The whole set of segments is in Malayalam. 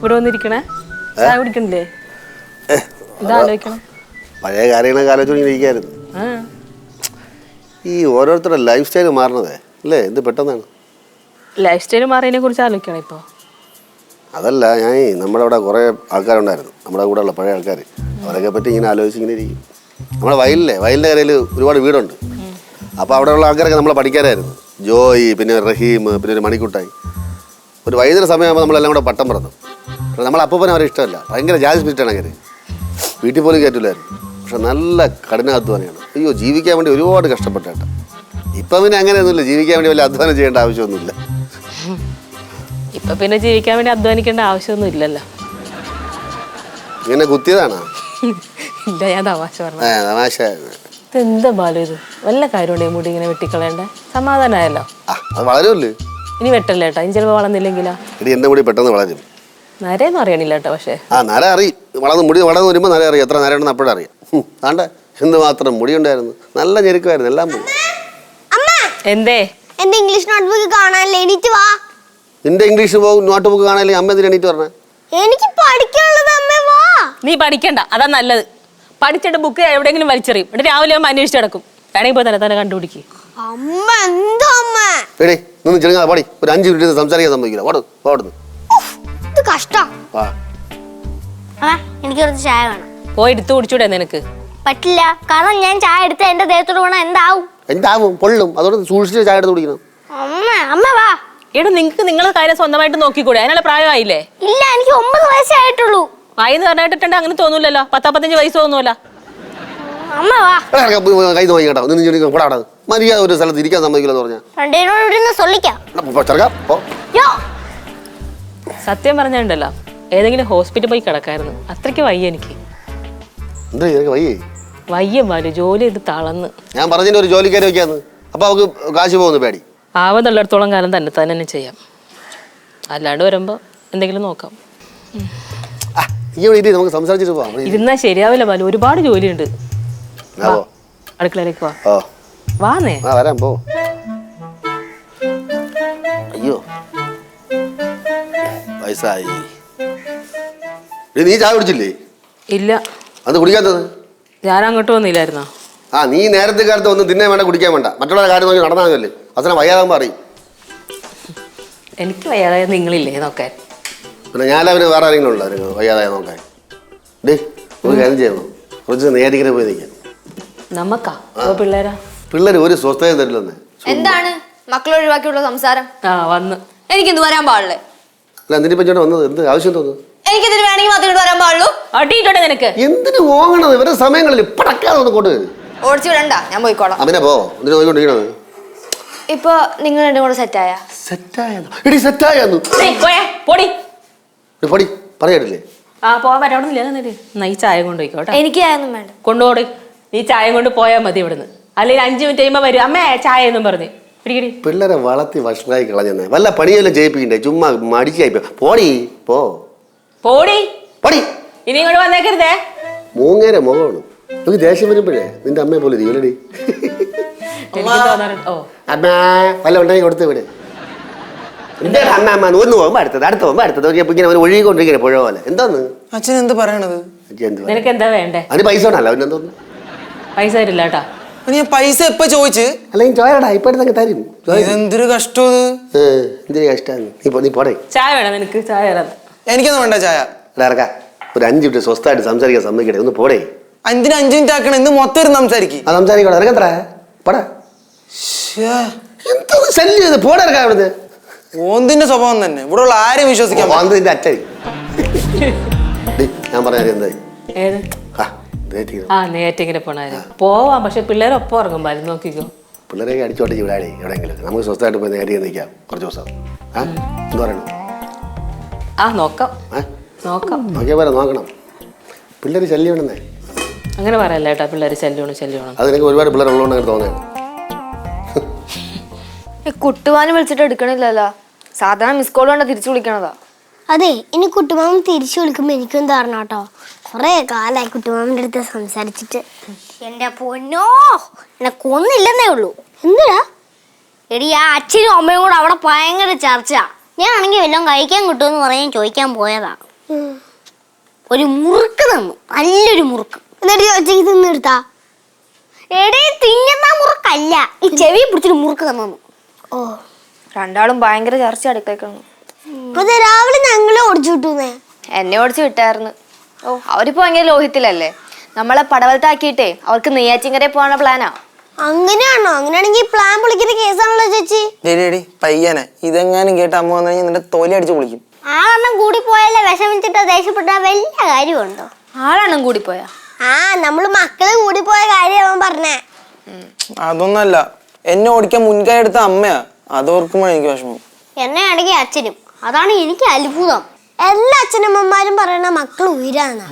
ഇവിടെ വന്നിരിക്കണേ? ചായ കുടിക്കണില്ലേ? പഴയ കാര്യങ്ങളൊക്കെ ആലോചിച്ചു ഇരിക്കായിരുന്നു. ഈ ഓരോരുത്തരുടെ ലൈഫ് സ്റ്റൈൽ മാറണതേ അല്ലേ? ഇത് പെട്ടെന്നാണ്. ലൈഫ് സ്റ്റൈൽ മാറിയതിനെ കുറിച്ച് ആലോചിക്കണം ഇപ്പോ. അതല്ല ഞാൻ നമ്മുടെ അവിടെ കുറേ ആൾക്കാരുണ്ടായിരുന്നു. നമ്മുടെ കൂടെ ഉള്ള പഴയ ആൾക്കാർ അവരൊക്കെ പറ്റി ഇങ്ങനെ ആലോചിച്ചിങ്ങനെ ഇരിക്കും. നമ്മുടെ വയലിലെ വയലിന്റെ കരയിൽ ഒരുപാട് വീടുണ്ട്. അപ്പോൾ അവിടെയുള്ള ആൾക്കാരൊക്കെ നമ്മളെ പഠിക്കാനായിരുന്നു. ജോയി പിന്നെ റഹീം പിന്നെ ഒരു മണിക്കുട്ടായി. ഒരു വൈകുന്നേര സമയമാകുമ്പോൾ നമ്മളെല്ലാം കൂടെ പട്ടം പറന്നു. പക്ഷെ നമ്മൾ അപ്പൂപ്പനെ അവരെ ഇഷ്ടമല്ല. ഭയങ്കര ജാതി സ്പിരിറ്റാണ് അങ്ങനെ വീട്ടിൽ പോലും കയറ്റില്ലായിരുന്നു പക്ഷെ നല്ല കഠിനാധ്വാനിയാണ്. അയ്യോ ജീവിക്കാൻ വേണ്ടി ഒരുപാട് കഷ്ടപ്പെട്ടേട്ട. ഇപ്പം പിന്നെ അങ്ങനെയൊന്നുമില്ല. ജീവിക്കാൻ വേണ്ടി വലിയ അധ്വാനം ചെയ്യേണ്ട ആവശ്യമൊന്നുമില്ല. ഇപ്പൊ പിന്നെ ജീവിക്കാൻ വേണ്ടി അധ്വാനിക്കേണ്ട ആവശ്യമൊന്നും ഇല്ലല്ലോ ഇങ്ങനെ കുത്തിയതാണോ? ഇല്ല ഞാൻ തമാശ പറഞ്ഞു ഏ തമാശ ഇതെന്താ ബാലു ഇത്? വല്ല കാര്യമുണ്ടേ മുടി ഇങ്ങനെ വെട്ടിക്കളയണ്ടേ? സമാധാനമായല്ലോ. ആ അത് വളരുമല്ലേ? ഇനി വെട്ടല്ലേ കേട്ടോ ഇനി ചിലപ്പോൾ വളർന്നില്ലെങ്കിലോ? എന്താ കൂടി മുടി പെട്ടെന്ന് വളരും നരയെന്ന് അറിയണില്ല കേട്ടോ പക്ഷേ. ആ നര അറിയും. വളർന്ന് മുടി വളർന്ന് വരുമ്പോൾ നര അറിയാം. എത്ര നരയുണ്ടെന്ന് അപ്പോഴും അറിയാം. ആണ്ടെ എന്ത് മാത്രം മുടി ഉണ്ടായിരുന്നു. നല്ല ഞെരുക്കമായിരുന്നു എല്ലാം പോയി. എന്തേ? എന്റെ ഇംഗ്ലീഷ് നോട്ട്ബുക്ക് കാണാനല്ലേ. എണീറ്റ് വാ. നിന്റെ ഇംഗ്ലീഷ് പോകും നോട്ട് ബുക്ക് കാണാനല്ലേ. അമ്മ എന്തിനാ എണീറ്റ് പറഞ്ഞേ എനിക്ക് പഠിക്കാനുള്ളത് അമ്മ വാ. നീ പഠിക്കണ്ട. അതാ നല്ലത്. പഠിച്ചിട്ട് ബുക്ക് എവിടെയെങ്കിലും വലിച്ചെറിയും. എന്നിട്ട് രാവിലെ ആകുമ്പോൾ അന്വേഷിച്ച് കിടക്കും വേണമെങ്കിൽ പോയി തന്നെ തന്നെ കണ്ടുപിടിക്കും. അമ്മ എന്തോ അമ്മ എടേ നിന്ന് ചെറുങ്ങാ പാടി. ഒരു അഞ്ച് മിനിറ്റ് സംസാരിക്കാൻ സമ്മതിക്കില്ല. ഓടും ഓടുന്നു ഉഫ്, ഇത് കഷ്ടാ. വാ അമ്മ എനിക്ക് കുറച്ച് ചായ വേണം. പോയി എടുത്ത് കുടിച്ചൂടെ നിനക്ക്? പറ്റില്ല. കാരണം ഞാൻ ചായ എടുത്ത് എന്റെ ദേഹത്തോട് വീണാ എന്താവും? എന്താവും? പൊള്ളും. അതുകൊണ്ട് സൂക്ഷിച്ച് ചായ എടുത്ത് കുടിക്കണം. അമ്മ അമ്മ വാ. എടോ നിങ്ങൾക്ക് നിങ്ങളെ കാര്യം സ്വന്തമായിട്ട് നോക്കിക്കൂടെ? അതിനുള്ള പ്രായമായില്ലേ? ഇല്ല എനിക്ക് ഒമ്പത് വയസ്സേ ആയിട്ടുള്ളൂ. ആയിന്ന് പറഞ്ഞിട്ടുണ്ട് അങ്ങനെ തോന്നൂലല്ലോ. പത്താപ്പത്തഞ്ച് വയസ്സ് തോന്നൂല അമ്മ വാ എടാ, ഇറങ്ങ്, പോയി കൈ നോക്കി കേട്ടോ. നിന്ന് ചെറിയ പോടാ മര്യാദ ഒരു സ്ഥലത്ത് ഇരിക്കാൻ സമ്മതിക്കില്ലെന്ന് പറഞ്ഞാൽ രണ്ടേനോട് ഇവിടെ നിന്ന് സൊല്ലിക്കാം. ചെറുക്കാം പോ. യോ. സത്യം പറഞ്ഞുണ്ടല്ലോ ഏതെങ്കിലും ഹോസ്പിറ്റലിൽ പോയി കിടക്കായിരുന്നു. അത്രയ്ക്ക് വയ്യ എനിക്ക്. എന്താ നിനക്ക് വയ്യേ? വയ്യ ബാലു ജോലി ഇത് തളന്ന് ഞാൻ പറഞ്ഞതിന് ഒരു ജോലിക്കാരി വെക്കാന്ന് അപ്പൊ അവക്ക് കാശ് പോകുന്നു പേടി. ആവുന്നുള്ളിടത്തോളം കാലം തന്നെ തന്നെ ചെയ്യാം. അല്ലാണ്ട് വരുമ്പോ എന്തെങ്കിലും നോക്കാം. ആ, ഇവിടെ ഇരി, നമുക്ക് സംസാരിച്ചിട്ട് പോവാം. ഇരുന്നാ ശരിയാവില്ല ബാലു. ഒരുപാട് ജോലിയുണ്ട്. പോ. അടുക്കളയിലേക്ക് വാ. ഓ വാന്നേ. ആ വരാം പോ. അയ്യോ. വയസ്സായി. എടി, നീ ചായ കുടിച്ചില്ലേ? ഇല്ല. അത് കുടിക്കാത്തത്? ഞാൻ അങ്ങോട്ട് വന്നില്ലായിരുന്നോ? ആ നീ നേരത്തെ കാലത്ത് ഒന്ന് തിന്നേ വേണ്ട കുടിക്കാൻ വേണ്ട. മറ്റുള്ള കാര്യം നോക്കി നടന്നാൽ മതിയല്ലേ അച്ഛനെ വയ്യാതാകുമ്പോൾ അറിയും എനിക്ക് വയ്യാതായ നിങ്ങളില്ലേ നോക്കാൻ? പിന്നെ ഞാൻ അവന് വേറെ ആരെങ്കിലും ഉണ്ടോ? അവർ വയ്യാതായ നോക്കാൻ. ഡേ ഒരു കാര്യം ചെയ്യണം. കുറച്ച് നേരിങ്ങനെ പോയി നിൽക്കാം നമ്മക്കാ ഓ പിള്ളേരാ? പിള്ളേർ ഒരു സ്വസ്ഥത തരില്ലെന്ന്. എന്താണ്? മക്കൾ ഒഴിവാക്കിയുള്ള സംസാരം? ആ വന്ന്. എനിക്കിന്ന് വരാൻ പാടില്ലേ? അല്ല എന്തിനാ പറ്റിയോണ്ട് വന്നത്? എന്ത് ആവശ്യം തോന്നുന്നു? എനിക്കിതിന് വേണമെങ്കിൽ മാത്രമേ ഇങ്ങോട്ട് വരാൻ പാടുള്ളൂ. നിനക്ക്? എന്തിനു ഓങ്ങണത്? ഇവരുടെ സമയങ്ങളിൽ പടക്കാതെ ഒന്ന് കൊണ്ട് ഓടിച്ചു വിടണ്ട. ഞാൻ പോയിക്കോളാം. പോ. എന്തിനു നോക്കിക്കൊണ്ടിരിക്കണത് ഇപ്പൊ നിങ്ങൾ രണ്ടും കൂടെ സെറ്റായ? സെറ്റായെന്നു? എടി സെറ്റായെന്നു. ഏയ്, പോയേ പൊടി. പൊടി. പറയാട്ടില്ലേ ആ പോവാൻ ചായ കൊണ്ടുപോയിക്കോട്ടെ എനിക്ക് ആയൊന്നും വേണ്ട. കൊണ്ടുപോടി. നീ ചായ കൊണ്ട് പോയാൽ മതി ഇവിടുന്ന്. അല്ലെങ്കിൽ അഞ്ചു മിനിറ്റ് കഴിയുമ്പോൾ വരും. അമ്മേ ചായ എന്നും പറഞ്ഞ്. പിടിക്കടി. പിള്ളേരെ വളർത്തി ഭക്ഷണമായി കളഞ്ഞെന്നെ. വല്ല പണിയെല്ലാം ചെയ്യിപ്പിക്കണ്ടേ ചുമ്മാ മടിച്ചായി പോടി പോ. പോടി. പോടി. ഇനി ഇങ്ങോട്ട് വന്നേക്കരുതേ. മൂങ്ങേരെ മുഖമാണ്. നമുക്ക് ദേഷ്യം വരുമ്പോഴേ നിന്റെ അമ്മയെ പോലെ ഇരിക്കും എനിക്ക് തോന്നാറുണ്ട് ഓ. അമ്മ വല്ല ഉണ്ടാക്കി കൊടുത്ത് ഇവിടെ അമ്മ അമ്മ ഒന്ന് പോകുമ്പോ അടുത്തത് അടുത്ത് പോകുമ്പോ അടുത്തത്. ഇങ്ങനെ ഒരു ഒഴുകിക്കൊണ്ടിരിക്കുന്ന പുഴ പോലെ. എന്താന്ന്? അച്ഛൻ എന്ത് പറയണത്? നിനക്ക് എന്താ വേണ്ടേ? അതിന് പൈസ ഉണ്ടല്ലോ അവനെന്തോന്ന് പൈസ തരില്ല കേട്ടാ. ഞാൻ പൈസ എപ്പ ചോദിച്ച്? അല്ലെങ്കിൽ ചോയടാ ഇപ്പൊ എടുത്തങ്ങ് തരും. എന്തൊരു കഷ്ടം ഇത്? എന്തിനു നീ നീ പോടേ. ചായ വേണം നിനക്ക് ചായ തരാം എനിക്കൊന്നും വേണ്ട ചായ. ഇവിടെ ഒരു അഞ്ച് മിനിറ്റ് സ്വസ്ഥമായിട്ട് സംസാരിക്കാൻ സമ്മതിക്കട്ടെ ഒന്ന് പോടേ. അഞ്ചിന് അഞ്ചു മിനിറ്റ് ആക്കണം ഇന്ന് മൊത്തം ഇരുന്ന് സംസാരിക്കും. ആ സംസാരിക്കട്ടെ ഇറക്കത്ര പടാ. എന്തോ ശല്യം ഇത്? പോടെ ഇറക്കാം അവിടുന്ന്. ഓന്തിന്റെ സ്വഭാവം തന്നെ. ഇവിടെ ഉള്ള ആരെയും വിശ്വസിക്കാൻ ഓന്തിന്റെ അച്ഛൻ. ഞാൻ പറഞ്ഞ കാര്യം എന്തായി? ഏത്? ആ നേറ്റിങ്ങനെ പോണായിരുന്നു പോവാം പക്ഷെ പിള്ളേരെ ഒപ്പം ഇറങ്ങും പാലും നോക്കിക്കോ. പിള്ളേരെ അടിച്ചോട്ടെ ഇവിടെ എവിടെയെങ്കിലും നമുക്ക് സ്വസ്ഥമായിട്ട് പോയി നേരിയ നിൽക്കാം കുറച്ച് ദിവസം. ആ എന്താ പറയണം? ആ നോക്കാം. നോക്കാം. നോക്കിയാൽ പോലെ നോക്കണം. പിള്ളേർ ശല്യമാണെന്നേ അങ്ങനെ പറയല്ല കേട്ടോ പിള്ളേർ ശല്യമാണ് ശല്യമാണ് അത് എനിക്ക് ഒരുപാട് പിള്ളേർ ഉള്ളതുകൊണ്ട് ഈ കുട്ടുവാനും വിളിച്ചിട്ട് എടുക്കണില്ലല്ലോ. സാധാരണ മിസ് കോൾ കൊണ്ട് തിരിച്ചു വിളിക്കണതാ. അതെ ഇനി കുട്ടുവാനും തിരിച്ചു വിളിക്കുമ്പോ എനിക്കും തരണം കേട്ടോ കൊറേ കാലായി കുട്ടുമാമന്റെ അടുത്ത് സംസാരിച്ചിട്ട്. എന്റെ പൊന്നോ എന്നെ കൊന്നില്ലെന്നേ ഉള്ളൂ. എന്തിനാ എടി ആ അച്ഛനും അമ്മയും കൂടെ അവിടെ ഭയങ്കര ചർച്ച ഞാനാണെങ്കിൽ വല്ലതും കഴിക്കാൻ കിട്ടുമെന്ന് പറയാൻ ചോദിക്കാൻ പോയതാ. ഒരു മുറുക്ക് തന്നു. നല്ലൊരു മുറുക്ക്. എന്നിട്ട് എടുത്താ തിന്നുന്ന മുറുക്കല്ല. ഈ ചെവി പിടിച്ചൊരു മുറുക്ക് തന്നു. ഓ. രണ്ടാളും ഭയങ്കര ചർച്ച അടുത്തേക്കാണ് അതെ രാവിലെ ഞങ്ങളെ ഓടിച്ചു വിട്ടു എന്നെ ഓടിച്ചു വിട്ടായിരുന്നു. അവരിപ്പോ ഭയങ്കര ലോഹിത്തിലല്ലേ? നമ്മളെ പടവലത്താക്കിയിട്ടേ അവർക്ക് നെയ്യാറ്റിങ്കരെ പോകാനുള്ള പ്ലാനാ? അങ്ങനെയാണോ? അങ്ങനെയാണെങ്കിൽ പ്ലാൻ പൊളിക്കുന്ന കേസാണല്ലോ ചേച്ചി. ഡേഡി പയ്യനെ ഇതെങ്ങാനും കേട്ട് അമ്മ വന്നു കഴിഞ്ഞാൽ നിന്റെ തൊലി അടിച്ച് പൊളിക്കും. ആളെണ്ണം കൂടി പോയാലേ വിഷമിച്ചിട്ട് ദേഷ്യപ്പെട്ട വലിയ കാര്യമുണ്ടോ? ആളെണ്ണം കൂടി പോയാ? ആ നമ്മൾ മക്കൾ കൂടി പോയ കാര്യം അവൻ പറഞ്ഞേ. അതൊന്നല്ല. എന്നെ ഓടിക്കാൻ മുൻകൈ എടുത്ത അമ്മയാ. അതോർക്കുമ്പോഴാണ് എനിക്ക് വിഷമം. എന്നെ ആണെങ്കിൽ അച്ഛനും. അതാണ് എനിക്ക് അത്ഭുതം. എല്ലാ അച്ഛനമ്മമാരും പറയണ മക്കൾ ഉയരാണ്.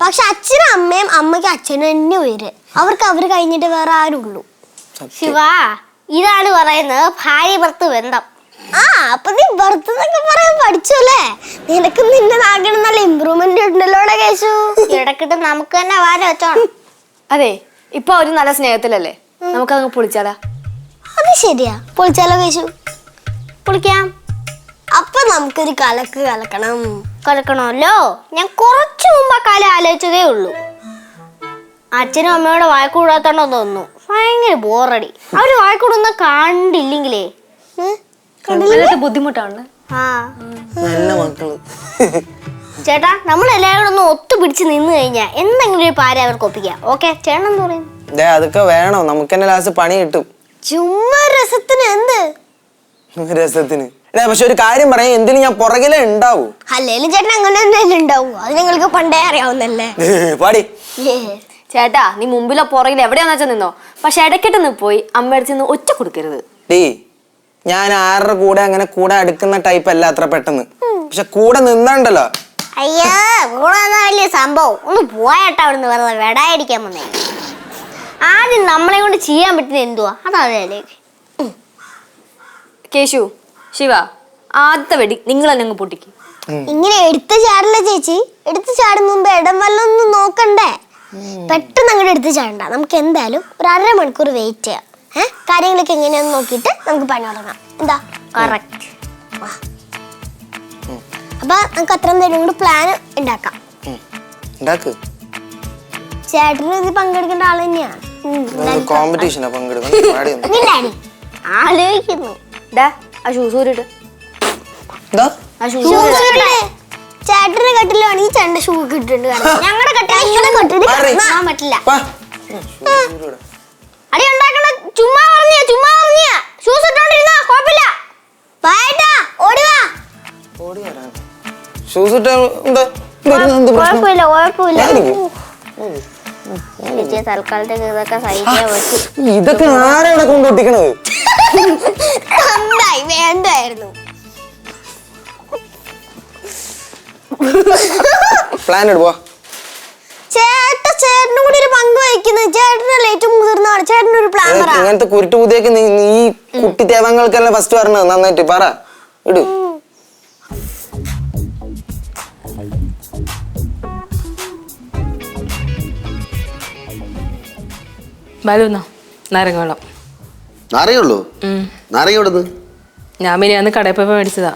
പക്ഷെ അച്ഛനും അമ്മയും അമ്മയ്ക്ക് അച്ഛനും തന്നെ ഉയര്. അവർക്ക് അവർ കഴിഞ്ഞിട്ട് വേറെ ആരുള്ളൂ. ശിവ ഇതാണ് പറയുന്നത് ഭാര്യ ഭർത്ത് ബന്ധം. ആ അപ്പൊ നീ ഭർത്ത് എന്നൊക്കെ പറയാൻ പഠിച്ചല്ലേ? നിനക്ക് നിന്നെ നാട്ടിൽ നല്ല ഇമ്പ്രൂവ്മെന്റ് ഉണ്ടല്ലോ കേശു? ഇടക്കിട്ട് നമുക്ക് തന്നെ വാര വെച്ചോണം. അതെ ഇപ്പൊ അവർ നല്ല സ്നേഹത്തിലല്ലേ? നമുക്കങ്ങ് പൊളിച്ചാലാ. അത് ശരിയാ. പൊളിച്ചാലോ കേശു? പൊളിക്കാം. അപ്പൊ നമുക്കൊരു കലക്ക് കലക്കണം. കലക്കണമല്ലോ? ഞാൻ കുറച്ചു മുമ്പ് ആ കാലം ആലോചിച്ചതേ ഉള്ളൂ. അച്ഛനും അമ്മയോട് വായക്കൂടാത്തോണ്ടോ തോന്നുന്നു ഭയങ്കര ബോറടി. അവർ വായിക്കൂടൊന്നും കണ്ടില്ലെങ്കിലേ. ബുദ്ധിമുട്ടാണ്. ആ. നല്ല മക്കൾ. ചേട്ടാ നമ്മൾ എല്ലാവരും ഒന്ന് ഒത്തുപിടിച്ച് നിന്ന് കഴിഞ്ഞാൽ എന്തെങ്കിലും ഒരു പാര അവർക്ക് ഒപ്പിക്കാം. ഓക്കെ ചേട്ടൻ എന്ന് പറയുന്നു ദേ അതൊക്കെ വേണം. നമുക്ക് തന്നെ ലാസ്റ്റ് പണി കിട്ടും. ചുമ്മാ രസത്തിന് എന്ത്? രസത്തിന്. എടാ പക്ഷെ ഒരു കാര്യം പറയാം എന്തിനും ഞാൻ പുറകിലേ ഉണ്ടാവൂ. അല്ലേലും ചേട്ടൻ അങ്ങനെ എന്തെങ്കിലും ഉണ്ടാവും? അത് ഞങ്ങൾക്ക് പണ്ടേ അറിയാവുന്നല്ലേ പാടി. ചേട്ടാ നീ മുമ്പിലോ പുറകിലോ എവിടെയാന്ന് നിന്നോ? പക്ഷെ ഇടയ്ക്കിട്ട് നീ പോയി അമ്മയടുത്ത് നിന്ന് ഒറ്റ കൊടുക്കരുത്. ഡീ ഞാൻ ആരുടെ കൂടെ അങ്ങനെ കൂടെ അടുക്കുന്ന ടൈപ്പ് അല്ല അത്ര പെട്ടെന്ന്. പക്ഷെ കൂടെ നിന്നുണ്ടല്ലോ. അയ്യോ കൂടെ വന്നാ വലിയ സംഭവം. ഒന്ന് പോയാട്ടാ അവിടുന്ന് വെറുതെ വെടായിരിക്കാൻ വന്നേ. ആദ്യം നമ്മളെ കൊണ്ട് ചെയ്യാൻ പറ്റുന്ന എന്തുവാ? അതാ കേശു ശിവ ആദ്യത്തെ വെടി നിങ്ങൾ തന്നെ അങ്ങ് പൊട്ടിക്ക്. ഇങ്ങനെ എടുത്തു ചാടില്ല ചേച്ചി. എടുത്തു ചാടും മുമ്പ് ഇടം വല്ലൊന്നും നോക്കണ്ടേ? പെട്ടെന്ന് അങ്ങോട്ട് എടുത്ത് ചാടണ്ട. നമുക്ക് എന്തായാലും ഒരു അര മണിക്കൂർ വെയിറ്റ് ചെയ്യാം. ഏഹ് കാര്യങ്ങളൊക്കെ എങ്ങനെയാന്ന് നോക്കിയിട്ട് നമുക്ക് പണി തുടങ്ങാം. എന്താ? കറക്റ്റ് അപ്പൊ നമുക്ക് അത്ര നേരം കൂടി പ്ലാൻ ഉണ്ടാക്കാം. ചേട്ടന് ഇത് പങ്കെടുക്കേണ്ട ആൾ തന്നെയാണ് കോമ്പറ്റീഷനാ ആലോചിക്കുന്നു. ആ ഷൂസ് ഊരിട്ട് എന്താ ആ ഷൂസ് Shoes ഇടണേ. ചേട്ടന്റെ ചേട്ടന്റെ ഷൂ കിട്ടുന്നുണ്ട് ഞങ്ങളുടെ കട്ടിലെ കാണാൻ പറ്റില്ല. അടി ഉണ്ടാക്കണ ചുമ്മാ പറഞ്ഞ ചുമ്മാ പറഞ്ഞ ഷൂസ് ഇട്ടോണ്ടിരുന്ന കുഴപ്പമില്ല വായേട്ടാ ഓടി വാ. ഓടി ഇട്ടാ എന്താ? പ്രശ്നം? കുഴപ്പമില്ല കുഴപ്പമില്ല. തൽക്കാലത്തേക്ക് ഇതൊക്കെ സഹിക്കാൻ പറ്റും ഇതൊക്കെ ആരാണ് കൊണ്ട് ഒട്ടിക്കണത് നന്നായി വേണ്ടായിരുന്നു. പ്ലാൻ ഇടുവോ ചേട്ട ചേട്ടനും കൂടി ഒരു പങ്ക് വഹിക്കുന്നത് ചേട്ടനല്ലേ ഏറ്റവും മുതിർന്നതാണ് ഒരു പ്ലാൻ പറ ഇങ്ങനത്തെ കുരുട്ട് പുതിയൊക്കെ നീ കുട്ടി തേവങ്ങൾക്കല്ല ഫസ്റ്റ് പറഞ്ഞത് നന്നായിട്ട് പറ. ഇടു. ബാലുന്നോ നാരങ്ങ വെള്ളം. നാരങ്ങയുള്ളൂ. നാരങ്ങ ഇവിടുന്ന് ഞാൻ പിന്നെ അന്ന് കടയിൽ മേടിച്ചതാ.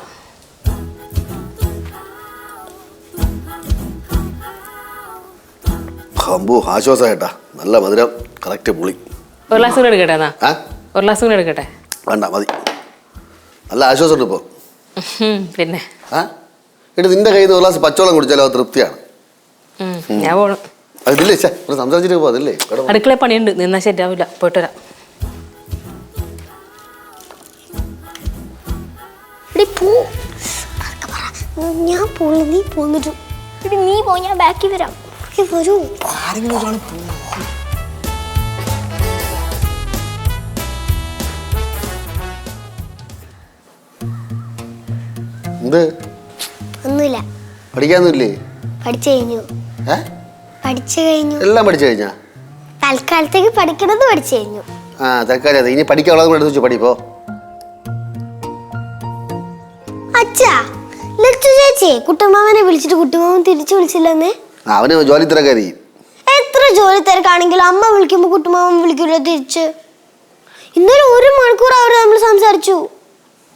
അമ്പു ആശ്വാസമായിട്ടാ നല്ല മധുരം. കറക്റ്റ് പുളി. ഒരു ഗ്ലാസ് കൂടെ എടുക്കട്ടെ എന്നാ? ആ? ഒരു ഗ്ലാസ് കൂടെ എടുക്കട്ടെ? വേണ്ട മതി. നല്ല ആശ്വാസമുണ്ട് ഇപ്പോൾ ഉം, പിന്നെ? ആ? എടി നിന്റെ കയ്യിൽ നിന്ന് ഒരു ഗ്ലാസ് പച്ചവെള്ളം കുടിച്ചാലോ അത് തൃപ്തിയാണ്. ഉം, ഞാൻ പോണം. അതില്ലേ? ഇവിടെ സംസാരിച്ചിട്ട് പോ അതില്ലേ? ഇവിടെ. അടുക്കളയിൽ പണിയുണ്ട്. നിന്നാ ശരിയാവില്ല പോയിട്ട് വരാം. ഞാൻ പോയി നീ പോന്നിട്ടു. ഇവിടെ നീ പോ ഞാൻ ബാക്കി വരാം. വരൂ. എന്ത്? ഒന്നുമില്ല. പഠിക്കാനൊന്നുമില്ലേ? പഠിച്ചു കഴിഞ്ഞു. പഠിച്ചു കഴിഞ്ഞു. എല്ലാം പഠിച്ചു കഴിഞ്ഞാ? തൽക്കാലത്തേക്ക് പഠിക്കണത് പഠിച്ചു കഴിഞ്ഞു. ആ തൽക്കാലം ഇനി പഠിക്കാനുള്ളത് വെച്ചു പഠിപ്പോ അച്ഛാ ലച്ചു ചേച്ചി കുട്ടുമാമനെ വിളിച്ചിട്ട് കുട്ടുമാമൻ തിരിച്ചു വിളിച്ചില്ലെന്നേ? അവന് ജോലി തിരക്കാരി എത്ര ജോലി തിരക്കാണെങ്കിലും അമ്മ വിളിക്കുമ്പോ കുട്ടുമാമൻ വിളിക്കില്ല തിരിച്ച്? ഇന്നലെ ഒരു മണിക്കൂർ അവർ നമ്മൾ സംസാരിച്ചു.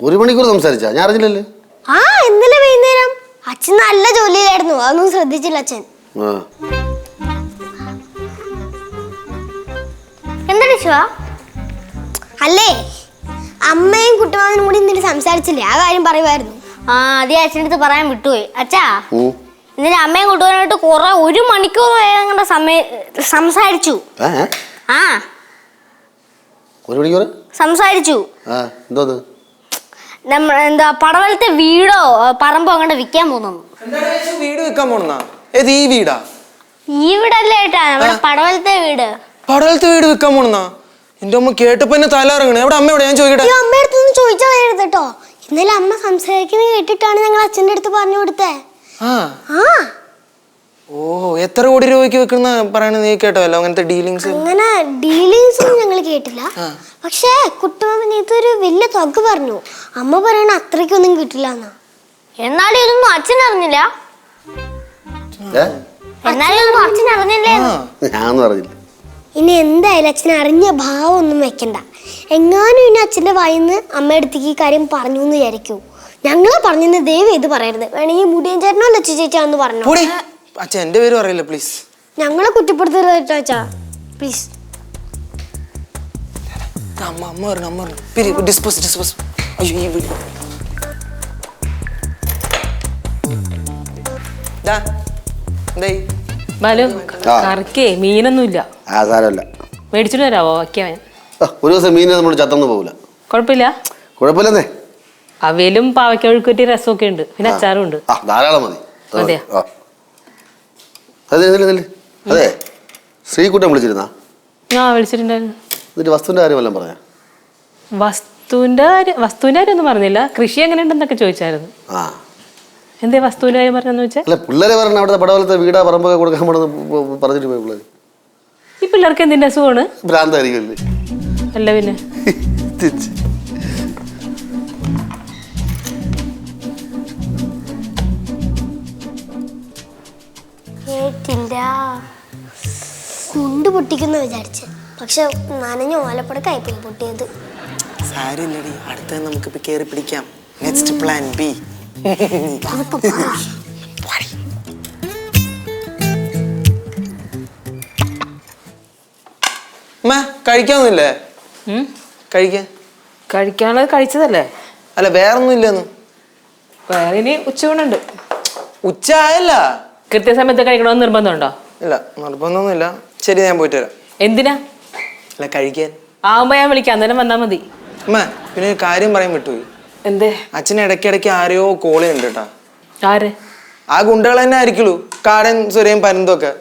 ഒരു മണിക്കൂർ സംസാരിച്ചാ? ഞാൻ അറിഞ്ഞില്ലല്ലേ? ആ ഇന്നലെ വൈകുന്നേരം. അച്ഛൻ നല്ല ജോലിയിലായിരുന്നു. അതൊന്നും ശ്രദ്ധിച്ചില്ല അച്ഛൻ. ആ. എന്താണ് ശിവ അല്ലേ? അമ്മയും കുട്ടിമാമനും കൂടി ഇന്നലെ സംസാരിച്ചില്ലേ? ആ കാര്യം പറയുമായിരുന്നു. ആ അത് അച്ഛന്റെ അടുത്ത് പറയാൻ വിട്ടുപോയി. അച്ഛാ. ഇന്നലെ അമ്മയും കുട്ടുവാനായിട്ട് കുറെ ഒരു മണിക്കൂർ സമയ സംസാരിച്ചു? ആ. ഒരു മണിക്കൂർ? സംസാരിച്ചു. എന്തോന്ന്? നമ്മ എന്താ പടവലത്തെ വീടോ പറമ്പോ അങ്ങോട്ട് വിൽക്കാൻ പോകുന്നു വീട് വിൽക്കാൻ പോണെന്നാ ഏത് ഈ വീടാ? ഈ വീടല്ലേ ഏട്ടാ നമ്മുടെ പടവലത്തെ വീട്. പടവലത്തെ വീട് വെക്കാൻ പോണെന്നാ എന്റെ അമ്മ കേട്ടപ്പോ എന്നെ തലയിറങ്ങണേ അവിടെ അമ്മ എവിടെ? ഞാൻ ചോദിക്കട്ടെ. അമ്മയുടെ അടുത്തൊന്നും ചോദിച്ചാൽ കേട്ടോ. ഇന്നലെ അമ്മ സംസാരിക്കുന്നത് കേട്ടിട്ടാണ് ഞങ്ങൾ അച്ഛന്റെ അടുത്ത് പറഞ്ഞു കൊടുത്തേ. ആ. ആ. ഓ എത്ര കോടി രൂപയ്ക്ക് വെക്കുന്ന പറയണത് നീ കേട്ടോ അങ്ങനത്തെ ഡീലിങ്സ്? അങ്ങനെ ഡീലിങ്സ് ഒന്നും ഞങ്ങൾ കേട്ടില്ല. പക്ഷേ കുട്ടുമാമൻ ഇതൊരു വലിയ തുക പറഞ്ഞു. അമ്മ പറയണ അത്രയ്ക്കൊന്നും കിട്ടില്ല എന്നാ എന്നാലും ഇതൊന്നും അച്ഛൻ അറിഞ്ഞില്ല. എന്നാലും ഇതൊന്നും അച്ഛൻ അറിഞ്ഞില്ലേ ഞാൻ അറിഞ്ഞില്ല. ഇനി എന്തായാലും അച്ഛൻ അറിഞ്ഞ ഭാവം ഒന്നും വെക്കണ്ട. എങ്ങാനും ഇനി അച്ഛന്റെ വായിന്ന് അമ്മ അടുത്തേക്ക് ഈ കാര്യം പറഞ്ഞു എന്ന് വിചാരിക്കൂ. ഞങ്ങളെ പറഞ്ഞെന്ന് ദൈവം ഇത് പറയരുത്. വേണമെങ്കിൽ മുടിയൻ ചേട്ടനോ ലച്ചു ചേച്ചാന്ന് പറഞ്ഞു? പോടി. അച്ഛൻ എന്റെ പേര് പറയില്ല പ്ലീസ് ഞങ്ങളെ കുറ്റപ്പെടുത്തരുത് കേട്ടോ അച്ഛാ. പ്ലീസ് അമ്മ അമ്മ പിരി ഡിസ്പോസ് ഡിസ്പോസ് അയ്യോ ഈ വീട്. ദാ, ബാലു. കറിക്കേ മീനൊന്നുമില്ല. ആ സാരമല്ല മേടിച്ചിട്ട് വരാവോ ആ, ഒരു ദിവസം മീൻ നമ്മൾ ചത്തൊന്നും പോകില്ല കുഴപ്പമില്ല. കുഴപ്പമില്ലെന്നേ. അവയിലും പാവയ്ക്ക ഒഴുക്കുറ്റി രസമൊക്കെ ഉണ്ട്. പിന്നെ അച്ചാറും ഉണ്ട് ആ ധാരാളം മതി. അത് മതി. മതിയോ? ആ. അതെ. ശ്രീകുട്ടൻ വിളിച്ചിരുന്നാ? ആ വിളിച്ചിട്ടുണ്ടായിരുന്നു. എന്നിട്ട് വസ്തുവിന്റെ കാര്യം വല്ലതും പറയാം? വസ്തുവിന്റെ കാര്യം വസ്തുവിന്റെ കാര്യം ഒന്നും പറഞ്ഞില്ല. കൃഷി എങ്ങനെ ഉണ്ടെന്നൊക്കെ ചോദിച്ചായിരുന്നു. ആ. എന്തേ വസ്തുവിനായി പറഞ്ഞു പറഞ്ഞെന്ന് വെച്ചാൽ അല്ല പിള്ളേരെ പറഞ്ഞ അവിടുത്തെ പടവലത്തെ വീടാ പറമ്പൊക്കെ കൊടുക്കാൻ പോണെന്ന് പറഞ്ഞിട്ട് പോയി പിള്ളേർ ഈ പിള്ളേർക്ക് എന്തിന്റെ അസുഖമാണ്? ഭ്രാന്തായിരിക്കുമല്ലേ അല്ല പിന്നെ. കേട്ടില്ല. കുണ്ട് പൊട്ടിക്കുന്ന വിചാരിച്ച്. പക്ഷെ നനഞ്ഞ ഓലപ്പടക്കായി പോയി പൊട്ടിയത്. സാരില്ലടി അടുത്ത നമുക്ക് കയറി പിടിക്കാം. നെക്സ്റ്റ് പ്ലാൻ ബി കഴിക്കാന്നില്ലേ? കഴിക്കാൻ കഴിക്കാനുള്ളത് കഴിച്ചതല്ലേ? അല്ല വേറെ ഒന്നും ഇല്ലെന്ന് വേറെ ഇനി ഉച്ചയൂണുണ്ട് ഉച്ച ആയല്ല. കൃത്യസമയത്ത് കഴിക്കണമെന്ന് നിർബന്ധമുണ്ടോ? ഇല്ല നിർബന്ധമൊന്നുമില്ല. ശരി ഞാൻ പോയിട്ട് വരാം. എന്തിനാ? അല്ല കഴിക്കാൻ. ആവുമ്പോ ഞാൻ വിളിക്കാം. അന്നേരം വന്നാ മതി. അമ്മ പിന്നെ ഒരു കാര്യം പറയാൻ വിട്ടുപോയി. എന്തേ? അച്ഛൻ ഇടയ്ക്കിടയ്ക്ക് ആരെയോ കോൾ ചെയ്യുന്നുണ്ട് കേട്ടാ ആര്? ആ ഗുണ്ടകൾ തന്നെ ആയിരിക്കുള്ളൂ. കാടൻ സുരയും പരന്തും ഒക്കെ.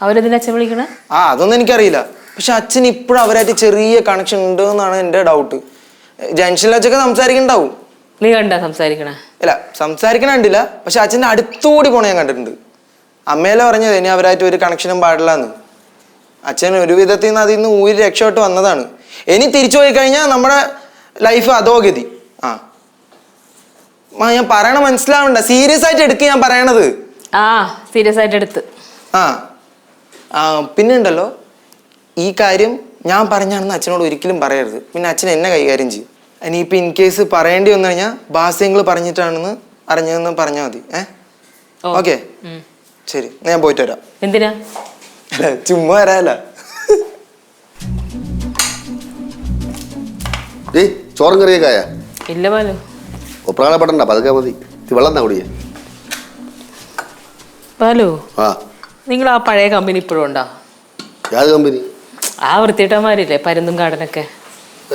അവരെന്തിനാ അച്ഛൻ വിളിക്കണേ? ആ അതൊന്നും എനിക്കറിയില്ല. പക്ഷെ അച്ഛൻ ഇപ്പോഴും അവരായിട്ട് ചെറിയ കണക്ഷൻ ഉണ്ട് എന്നാണ് എന്റെ ഡൗട്ട് ജംഗ്ഷനിൽ വെച്ചൊക്കെ സംസാരിക്കണ്ടാവും. നീ കണ്ട സംസാരിക്കണേ? ഇല്ല സംസാരിക്കണ കണ്ടില്ല. പക്ഷെ അച്ഛന്റെ അടുത്തുകൂടി പോണ ഞാൻ കണ്ടിട്ടുണ്ട്. അമ്മയല്ലേ പറഞ്ഞത് ഇനി അവരായിട്ട് ഒരു കണക്ഷനും പാടില്ല എന്ന് അച്ഛൻ ഒരു വിധത്തിൽ നിന്ന് അതിൽ നിന്ന് ഊരി രക്ഷപ്പെട്ട് വന്നതാണ്. ഇനി തിരിച്ചു പോയി കഴിഞ്ഞാൽ നമ്മുടെ ലൈഫ് അതോഗതി ആ. ഞാൻ പറയണ മനസ്സിലാവണ്ട. സീരിയസ് ആയിട്ട് എടുക്ക ഞാൻ പറയണത്. ആ സീരിയസ് ആയിട്ട് എടുത്ത്. ആ ആ പിന്നെ ഉണ്ടല്ലോ ഈ കാര്യം ഞാൻ പറഞ്ഞാണെന്ന് അച്ഛനോട് ഒരിക്കലും പറയരുത്. പിന്നെ അച്ഛൻ എന്നെ കൈകാര്യം ചെയ്യും. ഇനിയിപ്പോൾ ഇൻ കേസ് പറയേണ്ടി വന്നു കഴിഞ്ഞാൽ ബാസ്യങ്ങൾ പറഞ്ഞിട്ടാണെന്ന് അറിഞ്ഞതെന്ന് പറഞ്ഞാൽ മതി. ഏ? ഓക്കെ? ശരി ഞാൻ പോയിട്ട് വരാം. എന്തിനാ? അല്ല ചുമ്മാ വരാല്ല ചോറും കറിയൊക്കെ ആയാ? ഇല്ല ബാലു ഒപ്രാളപ്പെടണ്ട പതുക്കെ മതി. ഇത് വെള്ളം തന്നെ കുടിയേ ബാലു ആ. നിങ്ങൾ ആ പഴയ കമ്പനി ഇപ്പോഴും ഉണ്ടോ? യാതൊരു കമ്പനി. ആ വൃത്തിയിട്ടന്മാരില്ലേ പരുന്നും കാടനൊക്കെ?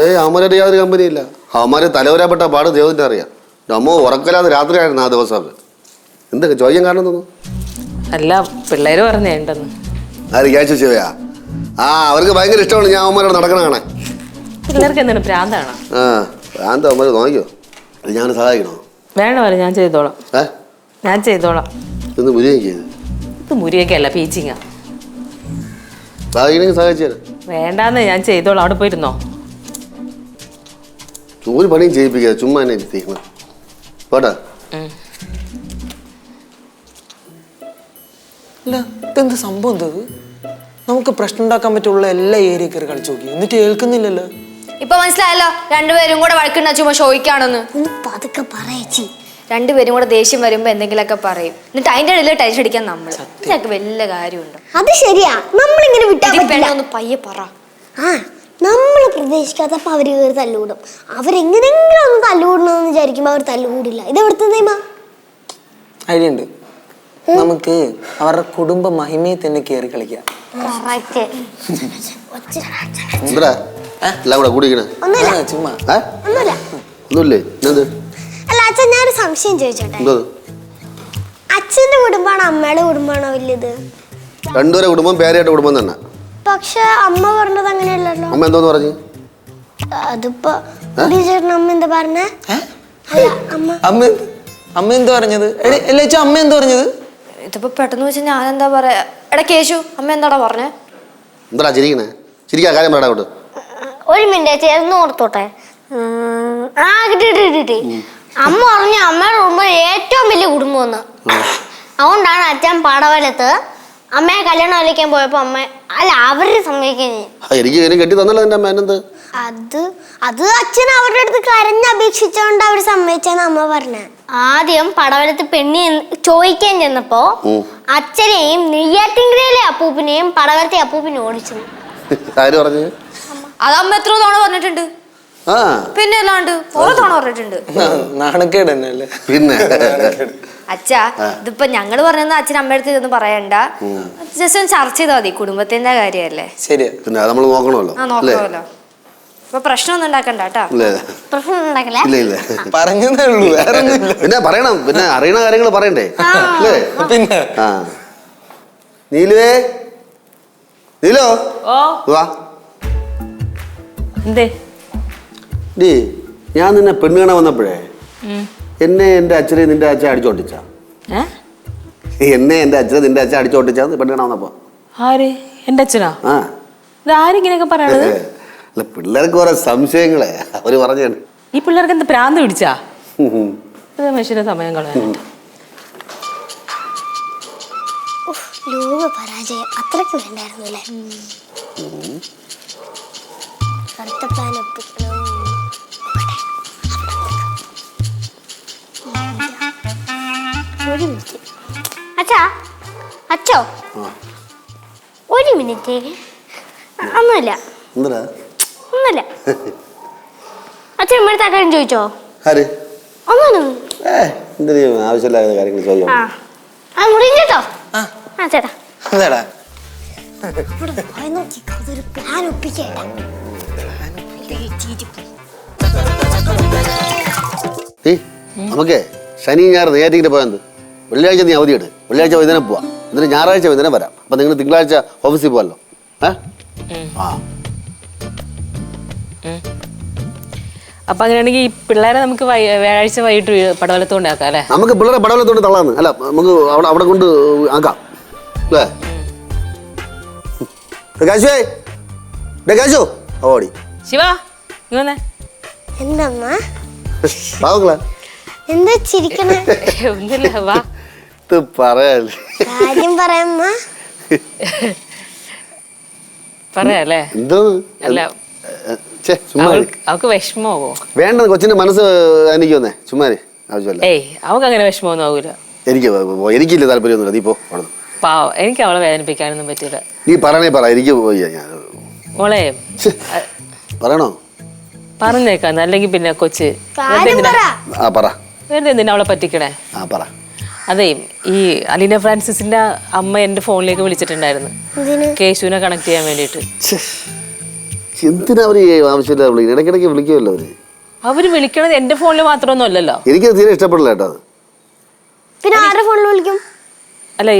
ഏയ് അവന്മാരായിട്ട് യാതൊരു കമ്പനിയില്ല. അവന്മാർ തലവരാപ്പെട്ട പാട് ദൈവത്തിന്റെ അറിയാം. നമ്മ ഉറക്കലാതെ രാത്രിയായിരുന്നു ആ ദിവസമൊക്കെ എന്തൊക്കെ ചോദ്യം കാരണം തോന്നുന്നു? അല്ല പിള്ളേര് പറഞ്ഞേ ഉണ്ടെന്ന്. ആര് ക്യാച്ച് ശിവയാ? ആ അവർക്ക് ഭയങ്കര ഇഷ്ടമാണ് ഞാൻ അവന്മാരോട് നടക്കണ കാണാൻ. പിള്ളേർക്ക് എന്താണ് ഭ്രാന്താണ്? ആ ഭ്രാന്ത് അവന്മാർ നോക്കിയോ അത് ഞാൻ സഹായിക്കണോ? വേണ്ട പോലെ ഞാൻ ചെയ്തോളാം. ഏ? ഞാൻ ചെയ്തോളാം. ഇന്ന് മുരിയും ചെയ്ത് ഇത് മുരിയൊക്കെയല്ല പീച്ചിങ്ങ. സഹായിക്കണമെങ്കിൽ സഹായിച്ചു തരാം. വേണ്ടാന്ന് ഞാൻ ചെയ്തോളാം. അവിടെ പോയിരുന്നോ? ഒരു പണിയും ചെയ്യിപ്പിക്കാതെ ചുമ്മാ എന്നെ ഇരുത്തിക്കണം പോട്ടെ. അല്ല ഇതെന്ത് സംഭവം എന്തത് നമുക്ക് പ്രശ്നം ഉണ്ടാക്കാൻ പറ്റുള്ള എല്ലാ ഏരിയ കയറി കളിച്ചു നോക്കി. എന്നിട്ട് കേൾക്കുന്നില്ലല്ലോ ഇപ്പൊ മനസ്സിലായല്ലോ രണ്ടുപേരും കൂടെ വഴക്കുണ്ടാ ചുമ്മാ ഷോയ്ക്കാണെന്ന് ഒന്ന് പതുക്കെ പറയച്ചി രണ്ടുപേരും കൂടെ ദേഷ്യം വരുമ്പോ എന്തെങ്കിലുമൊക്കെ പറയും. എന്നിട്ട് അതിന്റെ ഇടയിൽ ടെൻഷൻ അടിക്കാൻ നമ്മൾ. ഇതൊക്കെ വലിയ കാര്യമുണ്ട്. അത് ശരിയാ. നമ്മളിങ്ങനെ വിട്ടാ പറ്റില്ല. പയ്യെ പറ. ആ നമ്മൾ പ്രതീക്ഷിക്കാത്തപ്പോ അവർ കയറി തല്ലുകൂടും. അവരെങ്ങനെങ്കിലും ഒന്ന് തല്ലുകൂടണമെന്ന് വിചാരിക്കുമ്പോ അവർ തല്ലുകൂടില്ല. ഇത് എവിടുത്തെ നിയമ? ഐഡിയ ഉണ്ട് നമുക്ക് അവരുടെ കുടുംബ മഹിമയെ തന്നെ കയറി കളിക്കാം. എന്താ എല്ലാം കൂടെ കൂടിക്കണേ ചുമ്മാ. ഒന്നുമില്ല. ഒന്നുമില്ലേ? എന്ത് അല്ല അച്ഛൻ ഞാനൊരു സംശയം ചോദിച്ചോട്ടെ? എന്തോ അച്ഛന്റെ കുടുംബമാണോ അമ്മയുടെ കുടുംബാണോ വലിയത്? രണ്ടുപേരെ കുടുംബം പേരായിട്ട് കുടുംബം തന്നെ. പക്ഷെ അമ്മ പറഞ്ഞത് അങ്ങനെയല്ലല്ലോ. അമ്മ എന്തോന്ന് പറഞ്ഞു? അതിപ്പോ ചേട്ടൻ അമ്മ എന്താ പറഞ്ഞേ? അല്ല അമ്മ. അമ്മ അമ്മ എന്താ പറഞ്ഞത്? ചേച്ചി അമ്മ എന്താ പറഞ്ഞത്? ഇതിപ്പോ പെട്ടെന്ന് വെച്ചാൽ ഞാൻ എന്താ പറയാ? എടാ കേശു അമ്മ എന്താടാ പറഞ്ഞേ? എന്താടാ ചിരിക്കണേ? ചിരിക്കാ കാര്യം പറയടാ അങ്ങോട്ട്. ഒരു മിനിറ്റ് ചേർന്ന് ഓർത്തോട്ടെ. ആ കിട്ടി കിട്ടി അമ്മ പറഞ്ഞു അമ്മയുടെ കുടുംബം ഏറ്റവും വലിയ കുടുംബമെന്ന്. അതുകൊണ്ടാണ് അച്ഛൻ പാടവലത്ത് അമ്മയെ കല്യാണം വിളിക്കാൻ പോയപ്പോ അമ്മ അല്ല അവർ എനിക്ക് ഇതിനെ കെട്ടി തന്നല്ലോ അത് അത് അച്ഛൻ അവരുടെ അടുത്ത് കരഞ്ഞ് അപേക്ഷിച്ചോണ്ട് അവർ സമ്മതിച്ചെന്ന് അമ്മ പറഞ്ഞ. ആദ്യം പടവലത്ത് പെണ്ണി ചോദിക്കാൻ ചെന്നപ്പോ അച്ഛനെയും നെയ്യാറ്റിൻകരയിലെ അപ്പൂപ്പിനെയും പടവലത്തെ അപ്പൂപ്പിനെ ഓടിച്ചു. ആര് പറഞ്ഞു? അത് അമ്മ എത്ര തവണ പറഞ്ഞിട്ടുണ്ട്. ആ. പിന്നെ അല്ലാണ്ട് ഓരോ തവണ പറഞ്ഞിട്ടുണ്ട്. നാണക്കേട് പിന്നെ. അച്ഛാ ഇതിപ്പോ ഞങ്ങൾ പറയുന്നത് അച്ഛൻ അമ്മയുടെ അടുത്ത് ഇതൊന്നും പറയണ്ട. ജസ്റ്റ് ഒന്ന് ചർച്ച ചെയ്താൽ മതി കുടുംബത്തിന്റെ കാര്യല്ലേ ശരിയാ. പിന്നെ നമ്മൾ നോക്കണമല്ലോ. ആ പ്രശ്നമൊന്നും ഉണ്ടാക്കണ്ട പിന്നെ പറയണം പിന്നെ അറിയണ കാര്യങ്ങൾ പറയണ്ടേ? അല്ലേ? പിന്നെ. ആ. നീലുവേ? നീലോ? ഓ. വാ. എന്തേ ഡീ ഞാൻ നിന്നെ പെണ്ണ് കാണാൻ വന്നപ്പോഴേ എന്നെ എന്റെ അച്ഛനെ നിന്റെ അച്ഛൻ അടിച്ചോട്ടിച്ച എന്നെ എന്റെ അച്ഛനെ നിന്റെ അച്ഛൻ അടിച്ചോട്ടിച്ചാന്ന് പെണ്ണ് കാണാൻ വന്നപ്പോ. ആര്? എന്റെ അച്ഛനാ? ആ. ഇത് ആരിങ്ങനെയൊക്കെ പറയണത്? അല്ല പിള്ളേർക്ക് കുറെ സംശയങ്ങളെ. അവർ പറഞ്ഞാണ് ഈ പിള്ളേർക്ക് എന്താ പ്രാന്ത് പിടിച്ചാ? മനുഷ്യന്റെ സമയം കളയാൻ ലോക പരാജയം. അത്രയ്ക്ക് അടുത്ത പ്ലാൻ ഒപ്പിക്കണം ഒരു മിനിറ്റ്. അച്ഛാ അച്ഛോ. ഒരു മിനിറ്റ്. ഒന്നുമില്ല. ഒന്നുമില്ല. അച്ഛൻ ഇമ്മടുത്തെ കാര്യം ചോദിച്ചോ? ആവശ്യമില്ലാത്ത കാര്യങ്ങൾ ചോദിക്കണം ആ. ആ മുറിയും കേട്ടോ ആ. ആ ചേട്ടാ. അതൊരു പ്ലാൻ ഒപ്പിക്കേട്ടാ നമുക്കേ ശനി ഞായർ നേരത്തെ പോയത് വെള്ളിയാഴ്ച നീ അവധിയുണ്ട് വെള്ളിയാഴ്ച വൈകുന്നേരം പോവാ. എന്നിട്ട് ഞായറാഴ്ച വൈകുന്നേരം വരാം. അപ്പൊ നിങ്ങൾ തിങ്കളാഴ്ച ഓഫീസിൽ പോവാല്ലോ. ആ. അപ്പൊ അങ്ങനെയാണെങ്കിൽ ഈ പിള്ളേരെ നമുക്ക് വ്യാഴാഴ്ച വൈകിട്ട് പടവലത്തോണ്ട് ആക്കാം അല്ലേ? നമുക്ക് പിള്ളേരെ പടവലത്തോണ്ട് തള്ളാന്ന്. അല്ല നമുക്ക് അവിടെ അവിടെ കൊണ്ട് ആക്കാം. അല്ലേ? കാശുവേ ഡേ കാശു ഓടി. ശിവ ഇങ്ങ് വന്നേ. എന്തമ്മ? പാവങ്ങളെ എന്താ ചിരിക്കണേ? ഒന്നുമില്ല വാ. ഇത് പറയാൻ കാര്യം പറയാമ്മ. പറയാല്ലേ? എന്തോ? അല്ല ചേ ചുമ്മാ ഇരി. അവൾക്ക് അവൾക്ക് വിഷമമാവോ? വേണ്ട കൊച്ചിന്റെ മനസ്സ് എനിക്ക് വന്നേ. ചുമ്മാ ഇരി. ആവശ്യമല്ല. ഏയ് അവൾക്ക് അങ്ങനെ വിഷമമൊന്നും ആവൂല. എനിക്ക് പോ- എനിക്കില്ല താല്പര്യമൊന്നുമില്ല. നീ പോ അവിടെ പാവം എനിക്ക് അവളെ വേദനിപ്പിക്കാനൊന്നും പറ്റില്ല. നീ പറയണേ പറ എനിക്ക് പോയി ഞാൻ മോളെ പറയണോ? പറഞ്ഞേക്കാം. അല്ലെങ്കിൽ പിന്നെ കൊച്ച് ആ പറ. വെറുതെ എന്തിനാ അവളെ പറ്റിക്കണേ? ആ പറ. അതെ ഈ അലീന ഫ്രാൻസിസിന്റെ അമ്മ എന്റെ ഫോണിലേക്ക് വിളിച്ചിട്ടുണ്ടായിരുന്നു. എന്തിന്? കേശുവിനെ കണക്ട് ചെയ്യാൻ വേണ്ടിയിട്ട്. ഛെ, എന്തിനാ അവർ ആവശ്യമില്ല വിളിക്കുന്നത് ഇടയ്ക്കിടയ്ക്ക് വിളിക്കുമല്ലോ അവർ? അവർ വിളിക്കണത് എന്റെ ഫോണിൽ മാത്രമൊന്നും അല്ലല്ലോ. എനിക്ക് തീരെ ഇഷ്ടപ്പെടില്ല കേട്ടോ പിന്നെ ആരുടെ ഫോണിൽ വിളിക്കും? അല്ല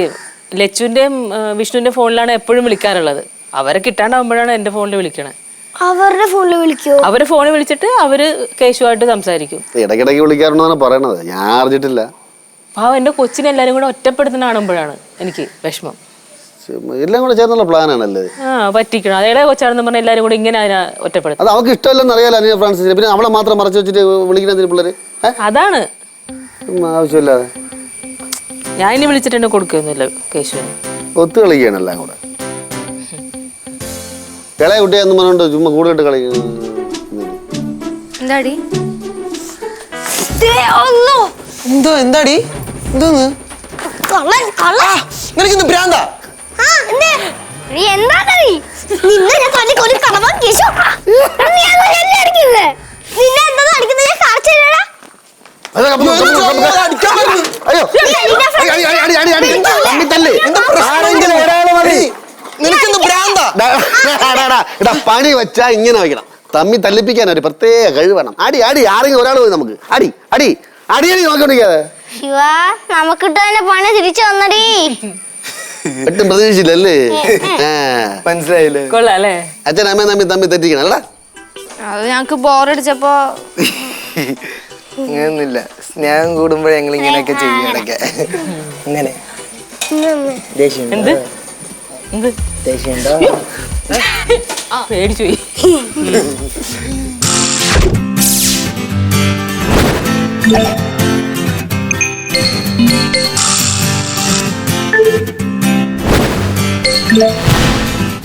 ലച്ചുവിന്റെയും വിഷ്ണുവിന്റെ ഫോണിലാണ് എപ്പോഴും വിളിക്കാറുള്ളത്. അവരെ കിട്ടാണ്ടാവുമ്പോഴാണ് എന്റെ ഫോണിൽ വിളിക്കണേ. അവരുടെ ഫോണിൽ വിളിക്കോ? അവർ ഫോണിൽ വിളിച്ചിട്ട് അവർ കേശുവായിട്ട് സംസാരിക്കും. ഇടയ്ക്കിടയ്ക്ക് വിളിക്കാറുണ്ടെന്നാണ് പറയണത്. ഞാൻ അറിഞ്ഞിട്ടില്ല പാവം എന്റെ കൊച്ചിനെ എല്ലാരും കൂടെ ഒറ്റപ്പെടുത്തുന്ന കാണുമ്പോഴാണ് എനിക്ക് വിഷമം. എല്ലാം കൂടെ ചേർന്നുള്ള പ്ലാനാണല്ലേ ആ പറ്റിക്കണം. അതേടെ കൊച്ചാണെന്ന് പറഞ്ഞ എല്ലാരും കൂടെ ഇങ്ങനെ അതിനെ ഒറ്റപ്പെടുത്തും. അത് അവൾക്ക് ഇഷ്ടമല്ലെന്ന് അറിയാലോ അനിയ ഫ്രാൻസിന്. പിന്നെ അവളെ മാത്രം മറച്ചു വെച്ചിട്ട് വിളിക്കുന്ന പിള്ളേര്? ഏ? അതാണ്. ആവശ്യമില്ലാതെ. ഞാൻ ഇനി വിളിച്ചിട്ട് കൊടുക്കുകയൊന്നുമില്ല കേശുവിന്. ഒത്തു കളിക്കുകയാണ് എല്ലാം കൂടെ. ഇളയ കുട്ടിയെന്ന് പറഞ്ഞോണ്ട് ചുമ്മാ കൂടുതലിട്ട് കളിക്കുന്നു എന്താടി എന്തോ എന്താടി എന്തോന്ന് കള്ളൻ കള്ളൻ നിനക്കിന്ന് ഭ്രാന്താ ആ എന്തേ നീ എന്താ നീ നിന്നെ ഞാൻ തന്നെ കൊല്ലി കളവാൻ കേശു നീ എന്താ എന്നെ അടിക്കുന്നത് നിന്നെ എന്താ അടിക്കുന്നത് ഞാൻ കാണിച്ചു തരാടാ അതെ, അടി അടി അടി അടി അടിക്കാൻ വരുന്നു. അയ്യോ അടി, അടി, അടി, അടി, അടി, അടി. നിനക്കിന്ന് ഭ്രാന്താ? ഡാ, ഡാ, ഡാ, ഡാ. എടാ പണി വെച്ചാ ഇങ്ങനെ വെക്കണം തമ്മി തല്ലിപ്പിക്കാൻ ഒരു പ്രത്യേക കഴിവ് വേണം അടി അടി ആരെങ്കിലും ഒരാൾ പോയി നമുക്ക്. അടി അടി അടി നോക്കിക്കൊണ്ടിരിക്കാതെ. ശിവ നമുക്കിട്ട് തന്നെ പണി തിരിച്ചു വന്നടി ഒട്ടും പ്രതീക്ഷിച്ചില്ലല്ലേ? ആ. മനസ്സിലായില്ലേ? കൊള്ളാം അല്ലേ? അച്ഛൻ അമ്മ തമ്മി തമ്മി തെറ്റിക്കണം അല്ലടാ. അത് ഞങ്ങക്ക് ബോറടിച്ചപ്പോ അങ്ങനെയൊന്നുമില്ല സ്നേഹം കൂടുമ്പോഴേ ഞങ്ങൾ ഇങ്ങനെയൊക്കെ ചെയ്യും ഇടയ്ക്ക്. ഇങ്ങനെ. ദേഷ്യം എന്ത്? എന്ത് ദേഷ്യം പേടിച്ചു പോയി Thank